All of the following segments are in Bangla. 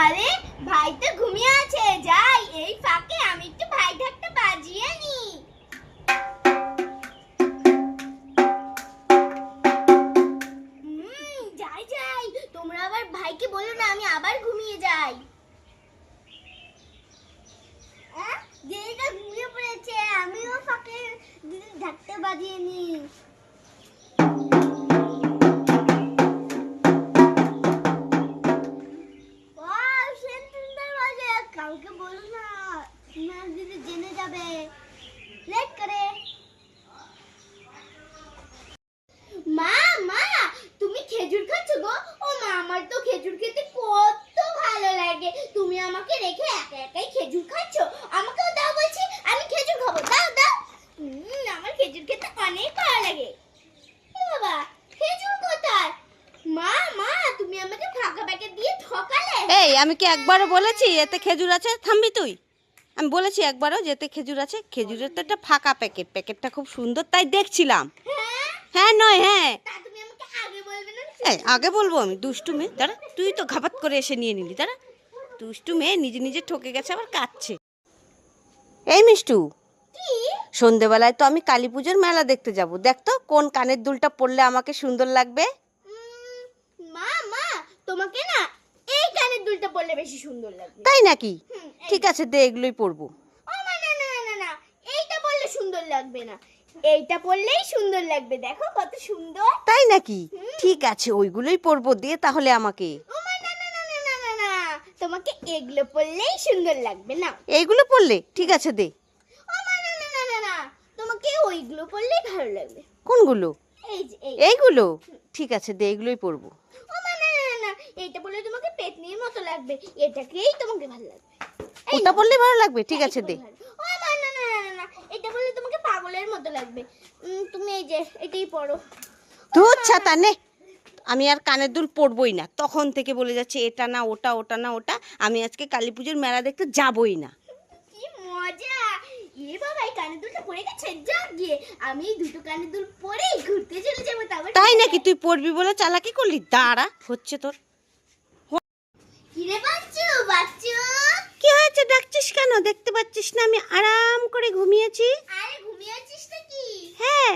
আরে, ভাই তো ঘুমিয়ে আছে। যাই, এই ফাঁকে আমি একটু ভাই ঢাকটা বাজিয়ে নি যাই যাই। তোমরা আবার ভাইকে বলো না, আমি আবার ঘুমিয়ে যাই। দিদিটা ঘুমিয়ে পড়েছে, আমিও ফাঁকে ঢাকতে বাজিয়ে নি কাউকে বলো না না দিদি জেনে যাবে। লেট করে। মা মা, তুমি খেজুর খাচ্ছ গো? ও মা, আমার তো খেজুর খেতে কত ভালো লাগে। তুমি আমাকে রেখে একা একাই খেজুর খাচ্ছ? আমাকেও দাও বলছি, আমি খেজুর খাব। দাও দাও। আমার খেজুর খেতে অনেক ভালো লাগে। বাবা, খেজুর কোথায়? মা মা, তুমি আমাকে ফাঁকা প্যাকেট দিয়ে এই আমি কি একবারও বলেছি এতে খেজুর আছে? থামবি তুই। আমি বলেছি একবারও যে এতে খেজুর আছে খেজুরের তো একটা ফাঁকা প্যাকেট প্যাকেটটা খুব সুন্দর তাই দেখছিলাম। হ্যাঁ? হ্যাঁ নয় হ্যাঁ। এই আগে বলব আমি দুষ্টু মেয়ে। দাঁড়া তুই তো ঘাপাত করে এসে নিয়ে নিলি দাঁড়া। দুষ্টু মেয়ে নিজে নিজে ঠকে গেছে আবার কাঁদছে। এই মিষ্টু সন্ধেবেলায় তো আমি কালী পুজোর মেলা দেখতে যাব। দেখ তো কোন কানের দুলটা পরলে আমাকে সুন্দর লাগবে? মা মা তোমাকে না পরলে বেশি সুন্দর লাগবে তাই নাকি ঠিক আছে দে এগুলোই পরবো ও মা না না না, না এইটা পরলে সুন্দর লাগবে না এইটা পরলেই সুন্দর লাগবে দেখো কত সুন্দর তাই নাকি ঠিক আছে ওইগুলোই পরবো দিয়ে তাহলে আমাকে ও মা না না না না না না না তোমাকে এগুলো পরলেই সুন্দর লাগবে না এইগুলো পরলে ঠিক আছে দে ও মা না না না না না তোমাকে ওইগুলো পরলেই ভালো লাগবে কোনগুলো এই যে এই এইগুলো ঠিক আছে দে এগুলোই পরবো ও মা এইটা পরলে তোমাকে পেতনির মতো লাগবে এটাকেই তোমাকে ভালো লাগবে। ওটা নাও। ভালো লাগবে ঠিক আছে এটা দে। ও না না না না না এটা বললে তোমাকে পাগলের মতো লাগবে। তুমি এই যে এটাই পড়ো। ধুর ছাতা নে আমি আর কানের দুল পরবই না তখন থেকে বলে যাচ্ছে এটা না ওটা ওটা না ওটা। আমি আজকে কালী পুজোর মেলা দেখতে যাবই না। কি মজা! এ বাবা এই কানের দুলটা পড়ে গেছে? যাক গিয়ে আমি এই দুটো কানের দুল পরেই ঘুরতে চলে যাব তাই নাকি তুই পরবি বলে চালাকি করলি? দাঁড়া হচ্ছে তোর। কি হয়েছে? ডাকছিস কেন? দেখতে পাচ্ছিস না? আমি আরাম করে ঘুমিয়েছি। আরে হ্যাঁ।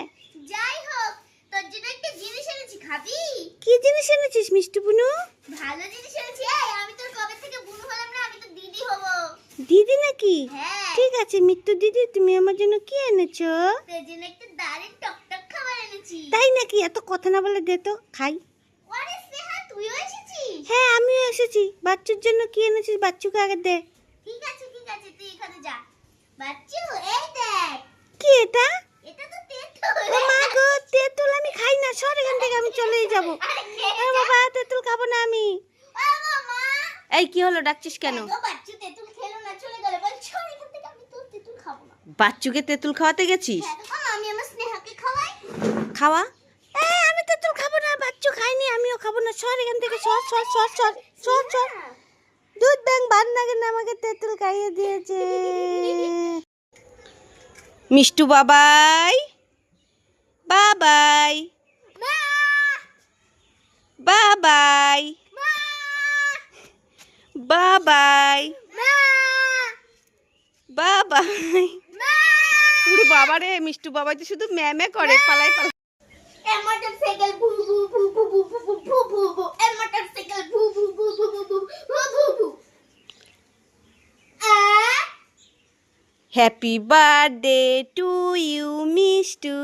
যাই হোক তোর জন্য একটা জিনিস এনেছি খাবি? কি জিনিস এনেছিস মিষ্টি বুনু? ভালো জিনিস এনেছি। এই আমি তোর কবে থেকে বুনু হলাম না আমি তো দিদি হব। দিদি নাকি? হ্যাঁ। ঠিক আছে মিত্তু দিদি তুমি আমার জন্য কি এনেছো? তোর জন্য একটা দারুণ টকটক খাবার এনেছি। তাই নাকি? এত কথা না বলে দে তো খাই। আরে স্নেহা তুইও এসেছিস হ্যাঁ আমিও এসেছি। বাচ্চুর জন্য কি এনেছিস বাচ্চুকে আগে দে। ঠিক আছে ঠিক আছে তুই এখানে যা। বাচ্চু এই দেখ। কি এটা? এটা তো তেঁতুল। ও মা গো তেঁতুল আমি খাই না। সর এখান থেকে আমি চলেই যাব। আরে খেয়ে বাবা তেঁতুল খাব না আমি। এই কি হলো? ডাকছিস কেন? বাচ্চু তেঁতুল খেলো না চলে গেল। বল ছড় এখান থেকে আমি তো তেঁতুল খাব না। বাচ্চুকে তেঁতুল খাওয়াতে গেছিস? হ্যাঁ আমি আমার স্নেহাকে খাওয়াই। খাওয়া এ আমি তেঁতুল খাব না বাচ্চু খাইনি আমিও খাব না, সর এখান থেকে, সর সর সর সর সর সর। দুধ ব্যাং বাদ না কেন আমাকে তেঁতুল খাইয়ে দিয়েছে। মিষ্টু বাবাই বাবাই বাবাই বাবাই বাবাই। মা উরে বাবা রে মিষ্টু বাবাই তো শুধু ম্যামে করে, পালাই পালাই। মোটরসাইকেল ভু ভু ভু ভু ভু ভু ভু ভু ভু ভু এ মোটরসাইকেল ভু ভু ভু ভু ভু ভু ভু ভু ভু আ happy birthday to you Mishtu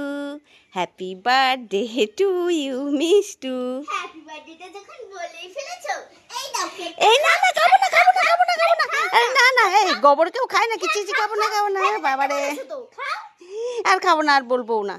happy birthday to you Mishtu happy বার্থডেটা যখন বলেই ফেলেছো এই দাও কেক এই না না খাব না খাব না খাব না খাব না আরে না না এই গোবর কেউ খায় না কিছু খাব না খাব না বাবা রে তো খাও আর খাব না আর বলব না